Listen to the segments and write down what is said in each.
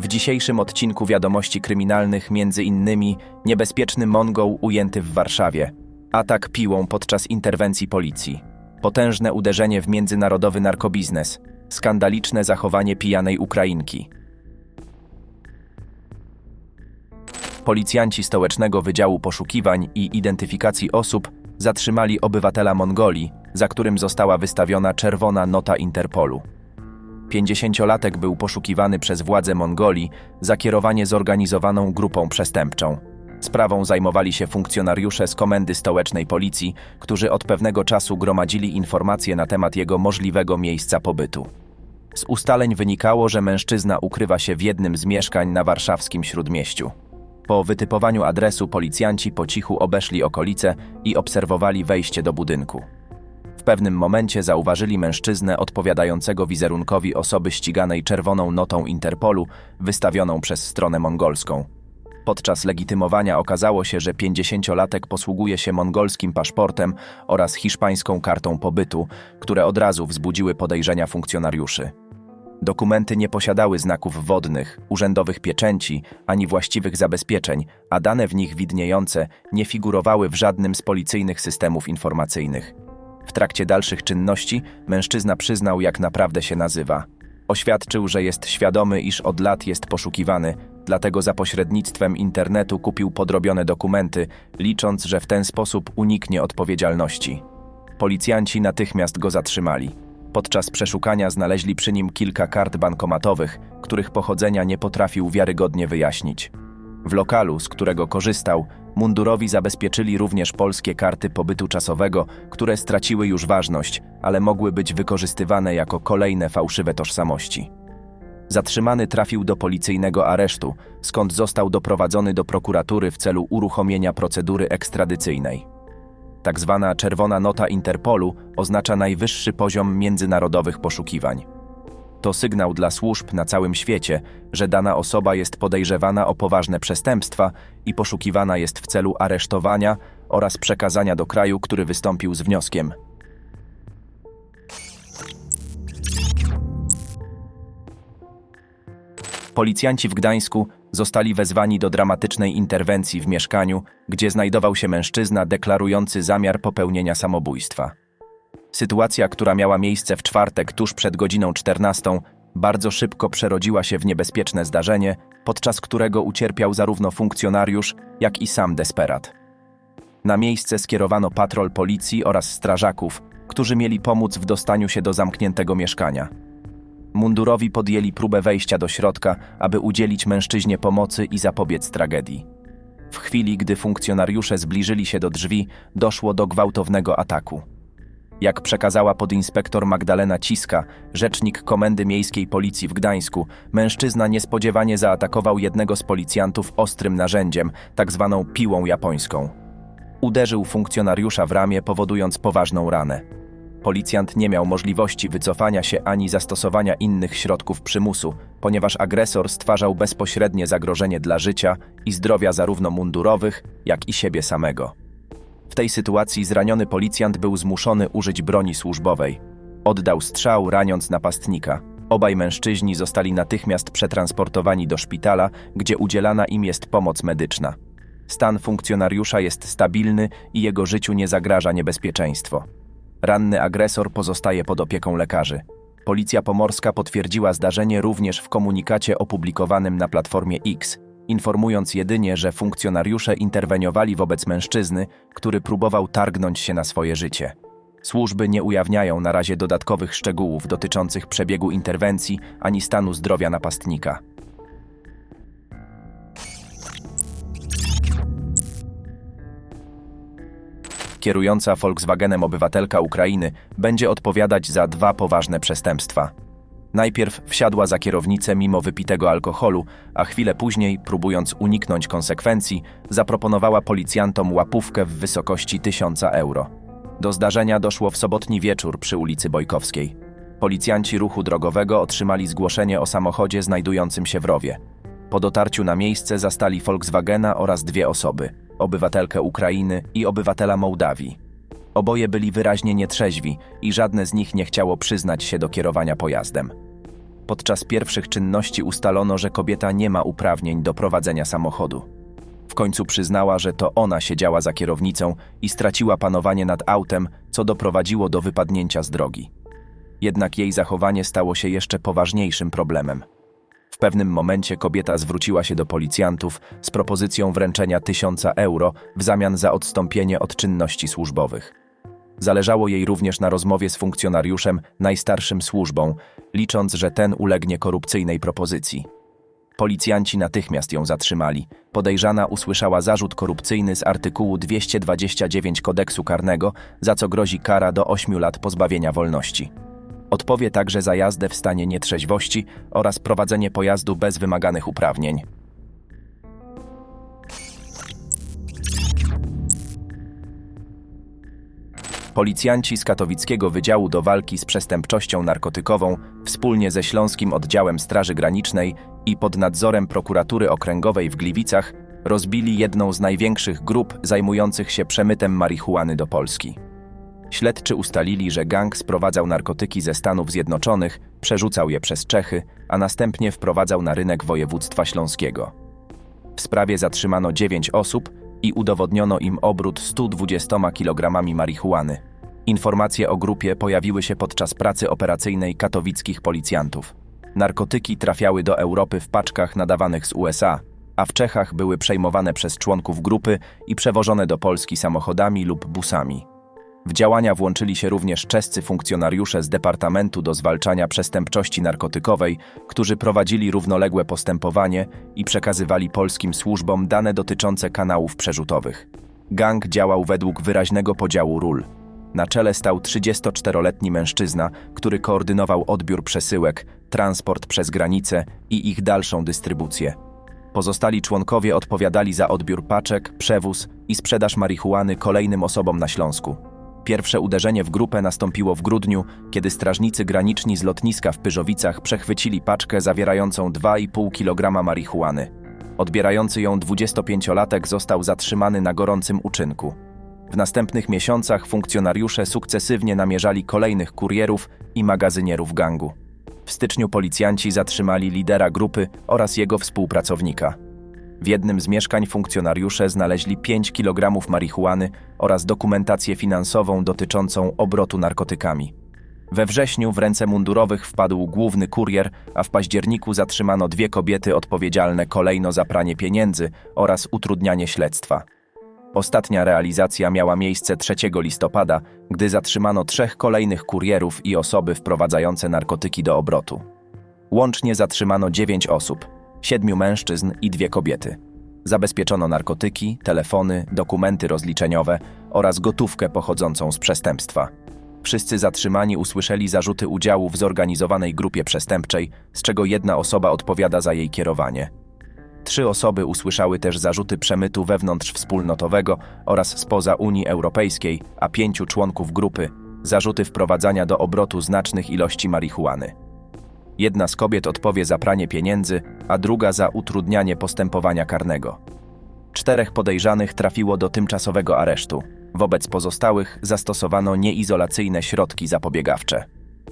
W dzisiejszym odcinku wiadomości kryminalnych między innymi niebezpieczny Mongoł ujęty w Warszawie, atak piłą podczas interwencji policji, potężne uderzenie w międzynarodowy narkobiznes, skandaliczne zachowanie pijanej Ukrainki. Policjanci Stołecznego Wydziału Poszukiwań i Identyfikacji Osób zatrzymali obywatela Mongolii, za którym została wystawiona czerwona nota Interpolu. 50-latek był poszukiwany przez władze Mongolii za kierowanie zorganizowaną grupą przestępczą. Sprawą zajmowali się funkcjonariusze z Komendy Stołecznej Policji, którzy od pewnego czasu gromadzili informacje na temat jego możliwego miejsca pobytu. Z ustaleń wynikało, że mężczyzna ukrywa się w jednym z mieszkań na warszawskim śródmieściu. Po wytypowaniu adresu policjanci po cichu obeszli okolice i obserwowali wejście do budynku. W pewnym momencie zauważyli mężczyznę odpowiadającego wizerunkowi osoby ściganej czerwoną notą Interpolu wystawioną przez stronę mongolską. Podczas legitymowania okazało się, że 50-latek posługuje się mongolskim paszportem oraz hiszpańską kartą pobytu, które od razu wzbudziły podejrzenia funkcjonariuszy. Dokumenty nie posiadały znaków wodnych, urzędowych pieczęci ani właściwych zabezpieczeń, a dane w nich widniejące nie figurowały w żadnym z policyjnych systemów informacyjnych. W trakcie dalszych czynności mężczyzna przyznał, jak naprawdę się nazywa. Oświadczył, że jest świadomy, iż od lat jest poszukiwany, dlatego za pośrednictwem internetu kupił podrobione dokumenty, licząc, że w ten sposób uniknie odpowiedzialności. Policjanci natychmiast go zatrzymali. Podczas przeszukania znaleźli przy nim kilka kart bankomatowych, których pochodzenia nie potrafił wiarygodnie wyjaśnić. W lokalu, z którego korzystał, mundurowi zabezpieczyli również polskie karty pobytu czasowego, które straciły już ważność, ale mogły być wykorzystywane jako kolejne fałszywe tożsamości. Zatrzymany trafił do policyjnego aresztu, skąd został doprowadzony do prokuratury w celu uruchomienia procedury ekstradycyjnej. Tak zwana czerwona nota Interpolu oznacza najwyższy poziom międzynarodowych poszukiwań. To sygnał dla służb na całym świecie, że dana osoba jest podejrzewana o poważne przestępstwa i poszukiwana jest w celu aresztowania oraz przekazania do kraju, który wystąpił z wnioskiem. Policjanci w Gdańsku zostali wezwani do dramatycznej interwencji w mieszkaniu, gdzie znajdował się mężczyzna deklarujący zamiar popełnienia samobójstwa. Sytuacja, która miała miejsce w czwartek tuż przed godziną 14, bardzo szybko przerodziła się w niebezpieczne zdarzenie, podczas którego ucierpiał zarówno funkcjonariusz, jak i sam desperat. Na miejsce skierowano patrol policji oraz strażaków, którzy mieli pomóc w dostaniu się do zamkniętego mieszkania. Mundurowi podjęli próbę wejścia do środka, aby udzielić mężczyźnie pomocy i zapobiec tragedii. W chwili, gdy funkcjonariusze zbliżyli się do drzwi, doszło do gwałtownego ataku. Jak przekazała podinspektor Magdalena Ciska, rzecznik Komendy Miejskiej Policji w Gdańsku, mężczyzna niespodziewanie zaatakował jednego z policjantów ostrym narzędziem, tak zwaną piłą japońską. Uderzył funkcjonariusza w ramię, powodując poważną ranę. Policjant nie miał możliwości wycofania się ani zastosowania innych środków przymusu, ponieważ agresor stwarzał bezpośrednie zagrożenie dla życia i zdrowia zarówno mundurowych, jak i siebie samego. W tej sytuacji zraniony policjant był zmuszony użyć broni służbowej. Oddał strzał, raniąc napastnika. Obaj mężczyźni zostali natychmiast przetransportowani do szpitala, gdzie udzielana im jest pomoc medyczna. Stan funkcjonariusza jest stabilny i jego życiu nie zagraża niebezpieczeństwo. Ranny agresor pozostaje pod opieką lekarzy. Policja Pomorska potwierdziła zdarzenie również w komunikacie opublikowanym na Platformie X, informując jedynie, że funkcjonariusze interweniowali wobec mężczyzny, który próbował targnąć się na swoje życie. Służby nie ujawniają na razie dodatkowych szczegółów dotyczących przebiegu interwencji ani stanu zdrowia napastnika. Kierująca Volkswagenem obywatelka Ukrainy będzie odpowiadać za dwa poważne przestępstwa. Najpierw wsiadła za kierownicę mimo wypitego alkoholu, a chwilę później, próbując uniknąć konsekwencji, zaproponowała policjantom łapówkę w wysokości 1000 euro. Do zdarzenia doszło w sobotni wieczór przy ulicy Bojkowskiej. Policjanci ruchu drogowego otrzymali zgłoszenie o samochodzie znajdującym się w rowie. Po dotarciu na miejsce zastali Volkswagena oraz dwie osoby obywatelkę Ukrainy i obywatela Mołdawii. Oboje byli wyraźnie nietrzeźwi i żadne z nich nie chciało przyznać się do kierowania pojazdem. Podczas pierwszych czynności ustalono, że kobieta nie ma uprawnień do prowadzenia samochodu. W końcu przyznała, że to ona siedziała za kierownicą i straciła panowanie nad autem, co doprowadziło do wypadnięcia z drogi. Jednak jej zachowanie stało się jeszcze poważniejszym problemem. W pewnym momencie kobieta zwróciła się do policjantów z propozycją wręczenia tysiąca euro w zamian za odstąpienie od czynności służbowych. Zależało jej również na rozmowie z funkcjonariuszem najstarszym służbą, licząc, że ten ulegnie korupcyjnej propozycji. Policjanci natychmiast ją zatrzymali. Podejrzana usłyszała zarzut korupcyjny z artykułu 229 kodeksu karnego, za co grozi kara do 8 lat pozbawienia wolności. Odpowie także za jazdę w stanie nietrzeźwości oraz prowadzenie pojazdu bez wymaganych uprawnień. Policjanci z katowickiego Wydziału do Walki z Przestępczością Narkotykową wspólnie ze Śląskim Oddziałem Straży Granicznej i pod nadzorem Prokuratury Okręgowej w Gliwicach rozbili jedną z największych grup zajmujących się przemytem marihuany do Polski. Śledczy ustalili, że gang sprowadzał narkotyki ze Stanów Zjednoczonych, przerzucał je przez Czechy, a następnie wprowadzał na rynek województwa śląskiego. W sprawie zatrzymano 9 osób i udowodniono im obrót 120 kg marihuany. Informacje o grupie pojawiły się podczas pracy operacyjnej katowickich policjantów. Narkotyki trafiały do Europy w paczkach nadawanych z USA, a w Czechach były przejmowane przez członków grupy i przewożone do Polski samochodami lub busami. W działania włączyli się również czescy funkcjonariusze z Departamentu do Zwalczania Przestępczości Narkotykowej, którzy prowadzili równoległe postępowanie i przekazywali polskim służbom dane dotyczące kanałów przerzutowych. Gang działał według wyraźnego podziału ról. Na czele stał 34-letni mężczyzna, który koordynował odbiór przesyłek, transport przez granice i ich dalszą dystrybucję. Pozostali członkowie odpowiadali za odbiór paczek, przewóz i sprzedaż marihuany kolejnym osobom na Śląsku. Pierwsze uderzenie w grupę nastąpiło w grudniu, kiedy strażnicy graniczni z lotniska w Pyrzowicach przechwycili paczkę zawierającą 2,5 kg marihuany. Odbierający ją 25-latek został zatrzymany na gorącym uczynku. W następnych miesiącach funkcjonariusze sukcesywnie namierzali kolejnych kurierów i magazynierów gangu. W styczniu policjanci zatrzymali lidera grupy oraz jego współpracownika. W jednym z mieszkań funkcjonariusze znaleźli 5 kg marihuany oraz dokumentację finansową dotyczącą obrotu narkotykami. We wrześniu w ręce mundurowych wpadł główny kurier, a w październiku zatrzymano dwie kobiety odpowiedzialne kolejno za pranie pieniędzy oraz utrudnianie śledztwa. Ostatnia realizacja miała miejsce 3 listopada, gdy zatrzymano trzech kolejnych kurierów i osoby wprowadzające narkotyki do obrotu. Łącznie zatrzymano dziewięć osób, siedmiu mężczyzn i dwie kobiety. Zabezpieczono narkotyki, telefony, dokumenty rozliczeniowe oraz gotówkę pochodzącą z przestępstwa. Wszyscy zatrzymani usłyszeli zarzuty udziału w zorganizowanej grupie przestępczej, z czego jedna osoba odpowiada za jej kierowanie. Trzy osoby usłyszały też zarzuty przemytu wewnątrzwspólnotowego oraz spoza Unii Europejskiej, a pięciu członków grupy zarzuty wprowadzania do obrotu znacznych ilości marihuany. Jedna z kobiet odpowie za pranie pieniędzy, a druga za utrudnianie postępowania karnego. Czterech podejrzanych trafiło do tymczasowego aresztu. Wobec pozostałych zastosowano nieizolacyjne środki zapobiegawcze.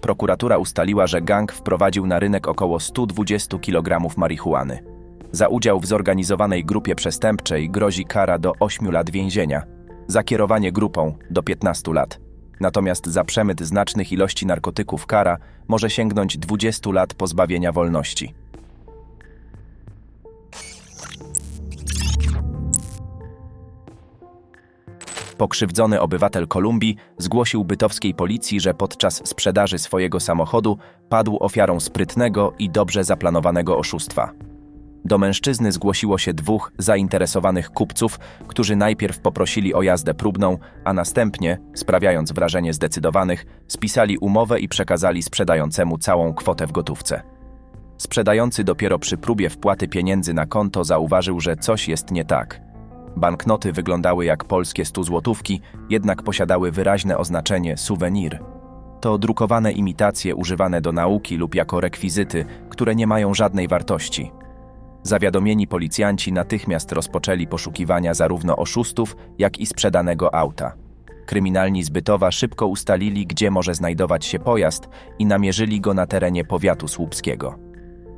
Prokuratura ustaliła, że gang wprowadził na rynek około 120 kg marihuany. Za udział w zorganizowanej grupie przestępczej grozi kara do 8 lat więzienia, za kierowanie grupą do 15 lat. Natomiast za przemyt znacznych ilości narkotyków kara może sięgnąć 20 lat pozbawienia wolności. Pokrzywdzony obywatel Kolumbii zgłosił bytowskiej policji, że podczas sprzedaży swojego samochodu padł ofiarą sprytnego i dobrze zaplanowanego oszustwa. Do mężczyzny zgłosiło się dwóch zainteresowanych kupców, którzy najpierw poprosili o jazdę próbną, a następnie, sprawiając wrażenie zdecydowanych, spisali umowę i przekazali sprzedającemu całą kwotę w gotówce. Sprzedający dopiero przy próbie wpłaty pieniędzy na konto zauważył, że coś jest nie tak. Banknoty wyglądały jak polskie stuzłotówki, jednak posiadały wyraźne oznaczenie suwenir. To drukowane imitacje używane do nauki lub jako rekwizyty, które nie mają żadnej wartości. Zawiadomieni policjanci natychmiast rozpoczęli poszukiwania zarówno oszustów, jak i sprzedanego auta. Kryminalni z Bytowa szybko ustalili, gdzie może znajdować się pojazd i namierzyli go na terenie powiatu słupskiego.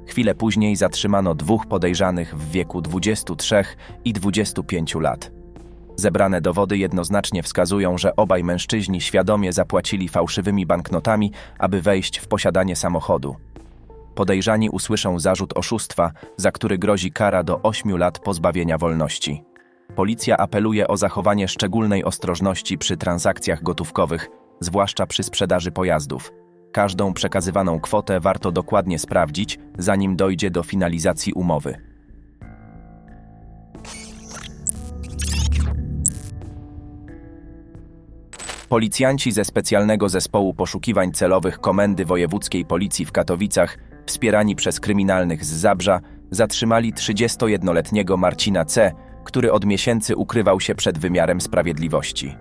Chwilę później zatrzymano dwóch podejrzanych w wieku 23 i 25 lat. Zebrane dowody jednoznacznie wskazują, że obaj mężczyźni świadomie zapłacili fałszywymi banknotami, aby wejść w posiadanie samochodu. Podejrzani usłyszą zarzut oszustwa, za który grozi kara do 8 lat pozbawienia wolności. Policja apeluje o zachowanie szczególnej ostrożności przy transakcjach gotówkowych, zwłaszcza przy sprzedaży pojazdów. Każdą przekazywaną kwotę warto dokładnie sprawdzić, zanim dojdzie do finalizacji umowy. Policjanci ze specjalnego zespołu poszukiwań celowych Komendy Wojewódzkiej Policji w Katowicach, wspierani przez kryminalnych z Zabrza, zatrzymali 31-letniego Marcina C., który od miesięcy ukrywał się przed wymiarem sprawiedliwości.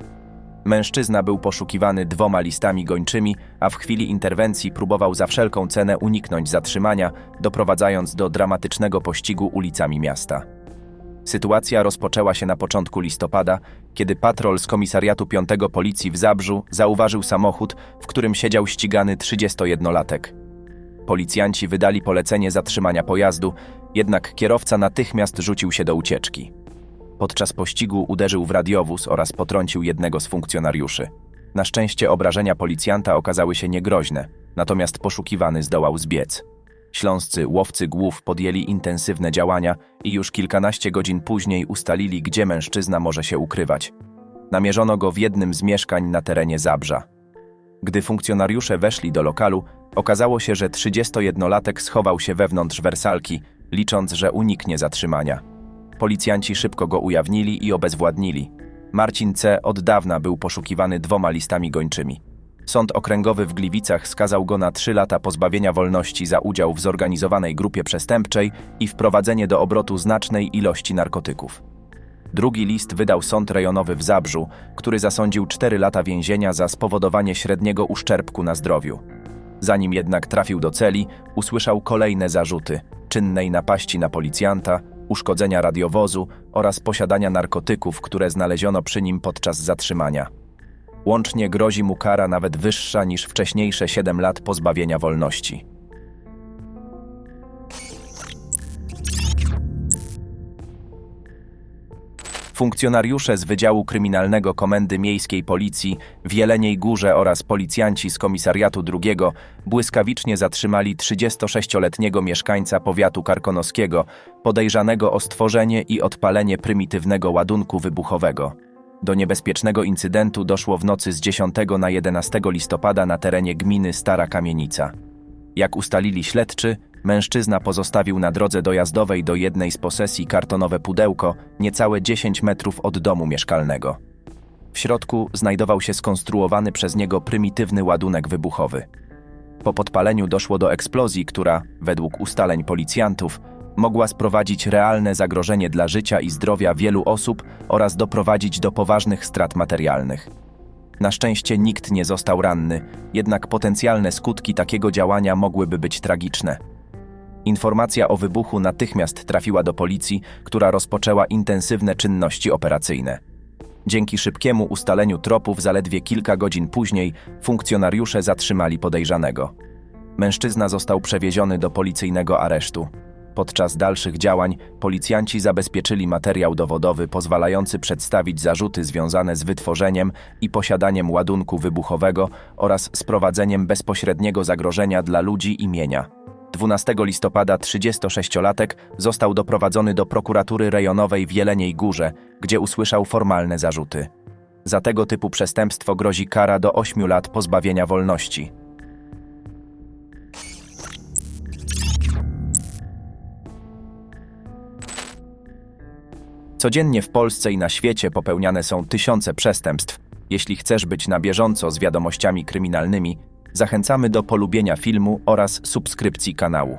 Mężczyzna był poszukiwany dwoma listami gończymi, a w chwili interwencji próbował za wszelką cenę uniknąć zatrzymania, doprowadzając do dramatycznego pościgu ulicami miasta. Sytuacja rozpoczęła się na początku listopada, kiedy patrol z komisariatu 5 Policji w Zabrzu zauważył samochód, w którym siedział ścigany 31-latek. Policjanci wydali polecenie zatrzymania pojazdu, jednak kierowca natychmiast rzucił się do ucieczki. Podczas pościgu uderzył w radiowóz oraz potrącił jednego z funkcjonariuszy. Na szczęście obrażenia policjanta okazały się niegroźne, natomiast poszukiwany zdołał zbiec. Śląscy łowcy głów podjęli intensywne działania i już kilkanaście godzin później ustalili, gdzie mężczyzna może się ukrywać. Namierzono go w jednym z mieszkań na terenie Zabrza. Gdy funkcjonariusze weszli do lokalu, okazało się, że 31-latek schował się wewnątrz wersalki, licząc, że uniknie zatrzymania. Policjanci szybko go ujawnili i obezwładnili. Marcin C. od dawna był poszukiwany dwoma listami gończymi. Sąd okręgowy w Gliwicach skazał go na trzy lata pozbawienia wolności za udział w zorganizowanej grupie przestępczej i wprowadzenie do obrotu znacznej ilości narkotyków. Drugi list wydał sąd rejonowy w Zabrzu, który zasądził cztery lata więzienia za spowodowanie średniego uszczerbku na zdrowiu. Zanim jednak trafił do celi, usłyszał kolejne zarzuty czynnej napaści na policjanta, uszkodzenia radiowozu oraz posiadania narkotyków, które znaleziono przy nim podczas zatrzymania. Łącznie grozi mu kara nawet wyższa niż wcześniejsze 7 lat pozbawienia wolności. Funkcjonariusze z Wydziału Kryminalnego Komendy Miejskiej Policji w Jeleniej Górze oraz policjanci z Komisariatu II błyskawicznie zatrzymali 36-letniego mieszkańca powiatu karkonoskiego, podejrzanego o stworzenie i odpalenie prymitywnego ładunku wybuchowego. Do niebezpiecznego incydentu doszło w nocy z 10 na 11 listopada na terenie gminy Stara Kamienica. Jak ustalili śledczy, mężczyzna pozostawił na drodze dojazdowej do jednej z posesji kartonowe pudełko niecałe 10 metrów od domu mieszkalnego. W środku znajdował się skonstruowany przez niego prymitywny ładunek wybuchowy. Po podpaleniu doszło do eksplozji, która, według ustaleń policjantów, mogła sprowadzić realne zagrożenie dla życia i zdrowia wielu osób oraz doprowadzić do poważnych strat materialnych. Na szczęście nikt nie został ranny, jednak potencjalne skutki takiego działania mogłyby być tragiczne. Informacja o wybuchu natychmiast trafiła do policji, która rozpoczęła intensywne czynności operacyjne. Dzięki szybkiemu ustaleniu tropów zaledwie kilka godzin później funkcjonariusze zatrzymali podejrzanego. Mężczyzna został przewieziony do policyjnego aresztu. Podczas dalszych działań policjanci zabezpieczyli materiał dowodowy pozwalający przedstawić zarzuty związane z wytworzeniem i posiadaniem ładunku wybuchowego oraz sprowadzeniem bezpośredniego zagrożenia dla ludzi i mienia. 12 listopada 36-latek został doprowadzony do prokuratury rejonowej w Jeleniej Górze, gdzie usłyszał formalne zarzuty. Za tego typu przestępstwo grozi kara do 8 lat pozbawienia wolności. Codziennie w Polsce i na świecie popełniane są tysiące przestępstw. Jeśli chcesz być na bieżąco z wiadomościami kryminalnymi, zachęcamy do polubienia filmu oraz subskrypcji kanału.